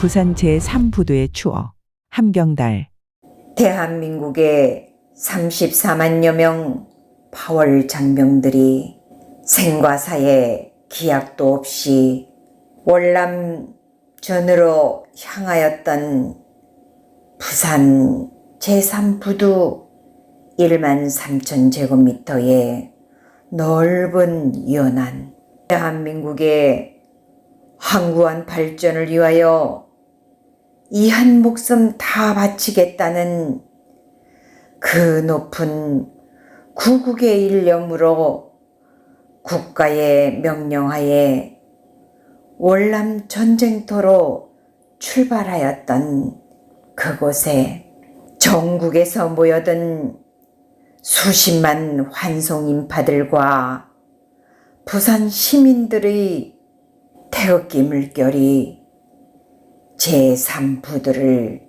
부산 제3부도의 추억 함경달. 대한민국의 34만여 명 파월 장병들이 생과 사의 기약도 없이 월남 전으로 향하였던 부산 제3부두 1만 3천 제곱미터의 넓은 연안. 대한민국의 항구한 발전을 위하여 이 한 목숨 다 바치겠다는 그 높은 구국의 일념으로 국가의 명령하에 월남 전쟁터로 출발하였던 그곳에 전국에서 모여든 수십만 환송인파들과 부산 시민들의 태극기 물결이 제3부들을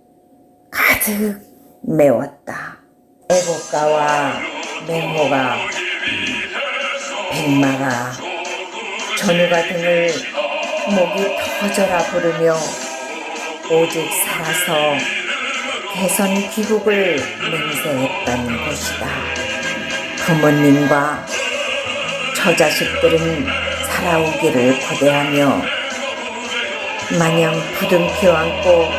가득 메웠다. 애국가와 맹호가 백마가 전우가 등을 목이 터져라 부르며 오직 살아서 개선 귀국을 맹세했던 곳이다. 부모님과 처자식들은 살아오기를 고대하며 마냥 부둥켜 안고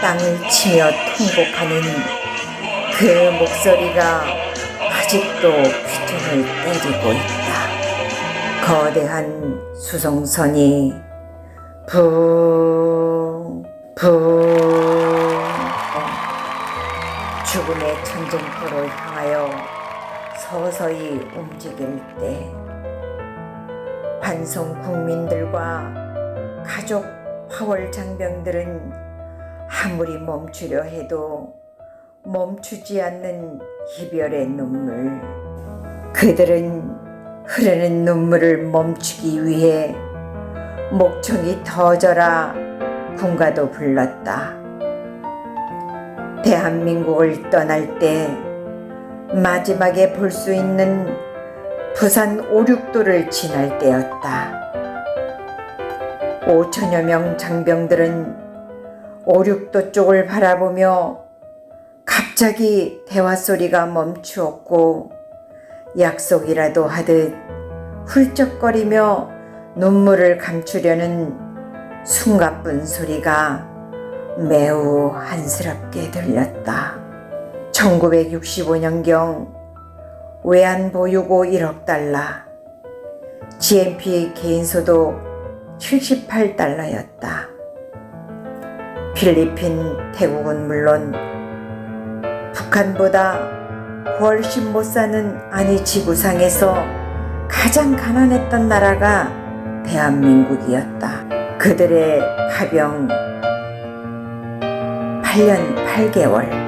땅을 치며 통곡하는 그 목소리가 아직도 귀퉁을 때리고 있다. 거대한 수송선이 붕, 붕 죽음의 전쟁터로 향하여 서서히 움직일 때 환송 국민들과 가족 파월 장병들은 아무리 멈추려 해도 멈추지 않는 이별의 눈물. 그들은 흐르는 눈물을 멈추기 위해 목청이 터져라 군가도 불렀다. 대한민국을 떠날 때 마지막에 볼 수 있는 부산 오륙도를 지날 때였다. 5천여 명 장병들은 오륙도 쪽을 바라보며 갑자기 대화 소리가 멈추었고 약속이라도 하듯 훌쩍거리며 눈물을 감추려는 숨가쁜 소리가 매우 한스럽게 들렸다. 1965년경 외환보유고 1억 달러, GNP 개인소득 78달러였다. 필리핀, 태국은 물론 북한보다 훨씬 못 사는 아니 지구상에서 가장 가난했던 나라가 대한민국이었다. 그들의 파병 8년 8개월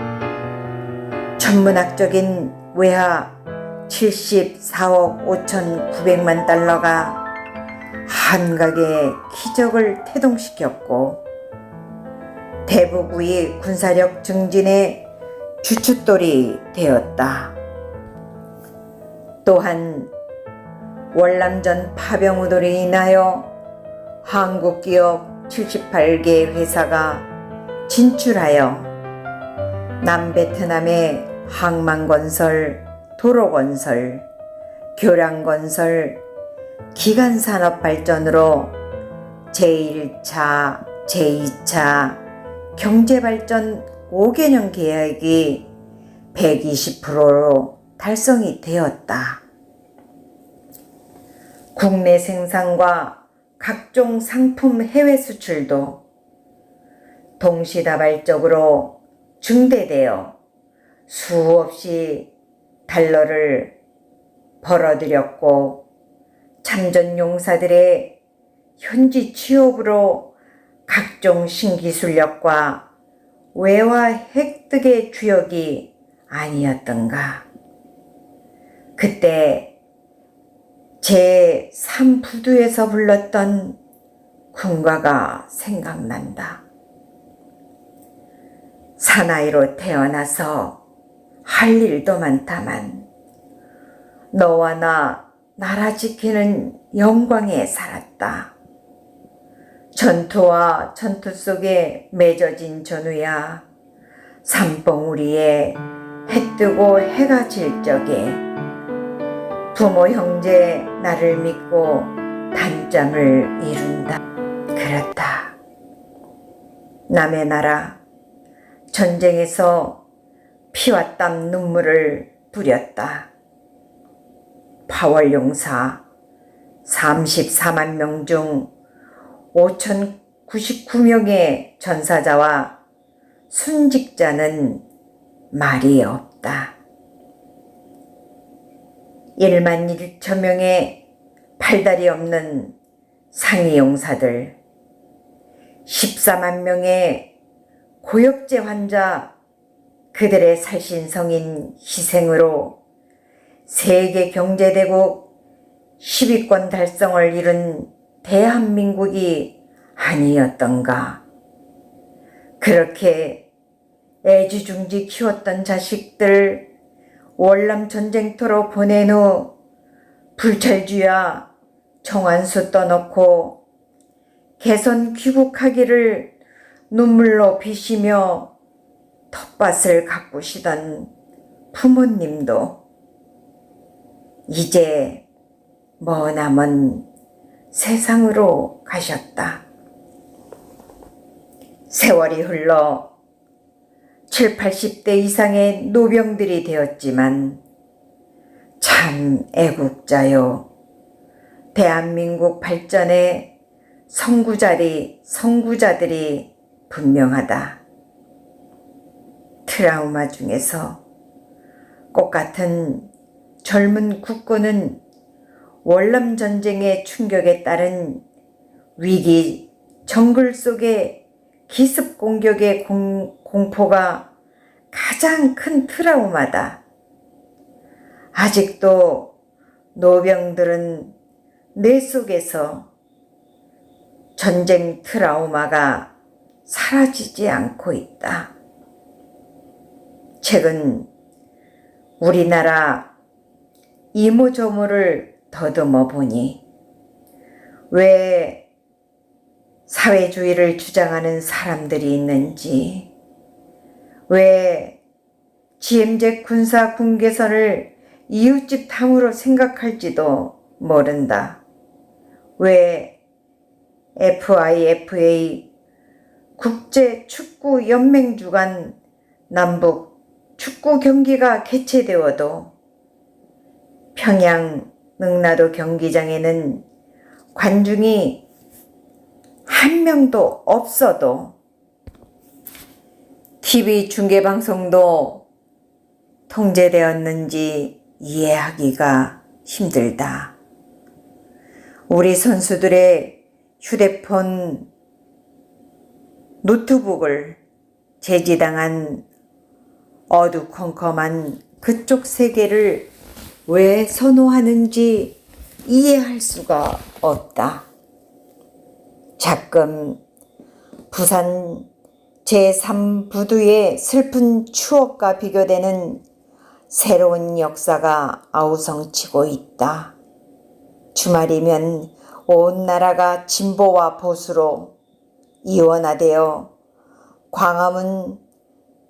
천문학적인 외화 74억 5,900만 달러가 한각의 기적을 태동시켰고 대부부의 군사력 증진의 주춧돌이 되었다. 또한 월남전 파병우들로 인하여 한국 기업 78개 회사가 진출하여 남베트남의 항만건설, 도로건설, 교량건설, 기간산업 발전으로 제1차, 제2차 경제발전 5개년 계획이 120%로 달성이 되었다. 국내 생산과 각종 상품 해외 수출도 동시다발적으로 증대되어 수없이 달러를 벌어들였고 참전 용사들의 현지 취업으로 각종 신기술력과 외화 획득의 주역이 아니었던가. 그때 제 3부두에서 불렀던 군가가 생각난다. 사나이로 태어나서 할 일도 많다만 너와 나 나라 지키는 영광에 살았다. 전투와 전투 속에 맺어진 전우야 산봉우리에 해 뜨고 해가 질 적에 부모 형제 나를 믿고 단잠을 이룬다. 그렇다. 남의 나라 전쟁에서 피와 땀 눈물을 뿌렸다. 파월 용사 34만 명 중 5,099명의 전사자와 순직자는 말이 없다. 1만 1천 명의 팔다리 없는 상위 용사들, 14만 명의 고엽제 환자, 그들의 살신성인 희생으로 세계 경제대국 10위권 달성을 이룬 대한민국이 아니었던가. 그렇게 애지중지 키웠던 자식들 월남 전쟁터로 보낸 후 불철주야 정한수 떠놓고 개선 귀국하기를 눈물로 비시며 텃밭을 가꾸시던 부모님도 이제 머나먼 세상으로 가셨다. 세월이 흘러 7, 80대 이상의 노병들이 되었지만 참 애국자요. 대한민국 발전에 선구자리, 선구자들이 분명하다. 트라우마 중에서 꽃 같은 젊은 국군은 월남 전쟁의 충격에 따른 위기 정글 속의 기습 공격의 공, 공포가 가장 큰 트라우마다. 아직도 노병들은 뇌 속에서 전쟁 트라우마가 사라지지 않고 있다. 최근 우리나라 이모저모를 더듬어 보니 왜 사회주의를 주장하는 사람들이 있는지, 왜 GMZ 군사 군계선을 이웃집 탐으로 생각할지도 모른다. 왜 FIFA 국제 축구 연맹 주간 남북 축구 경기가 개최되어도 평양 능라도 경기장에는 관중이 한 명도 없어도 TV 중계방송도 통제되었는지 이해하기가 힘들다. 우리 선수들의 휴대폰, 노트북을 제지당한 어두컴컴한 그쪽 세계를 왜 선호하는지 이해할 수가 없다. 자끔 부산 제3부두의 슬픈 추억과 비교되는 새로운 역사가 아우성치고 있다. 주말이면 온 나라가 진보와 보수로 이원화되어 광화문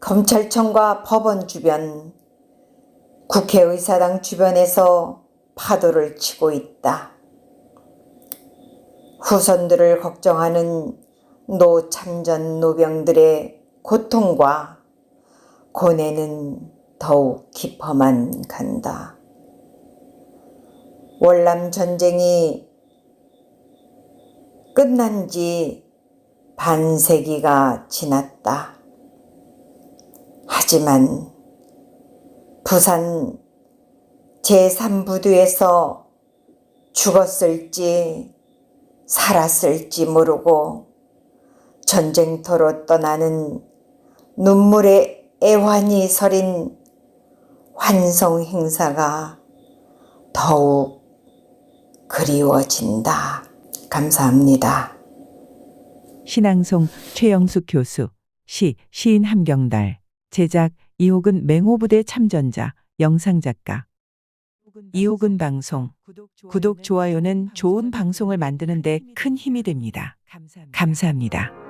검찰청과 법원 주변, 국회의사당 주변에서 파도를 치고 있다. 후손들을 걱정하는 노참전 노병들의 고통과 고뇌는 더욱 깊어만 간다. 월남 전쟁이 끝난 지 반세기가 지났다. 하지만 부산 제3부두에서 죽었을지 살았을지 모르고 전쟁터로 떠나는 눈물의 애환이 서린 환송 행사가 더욱 그리워진다. 감사합니다. 신앙송 최영숙 교수, 시 시인 함경달, 제작 이호근 맹호부대 참전자, 영상작가. 이호근 방송. 구독, 좋아요는 좋은 방송을 만드는데 큰 힘이 됩니다. 감사합니다.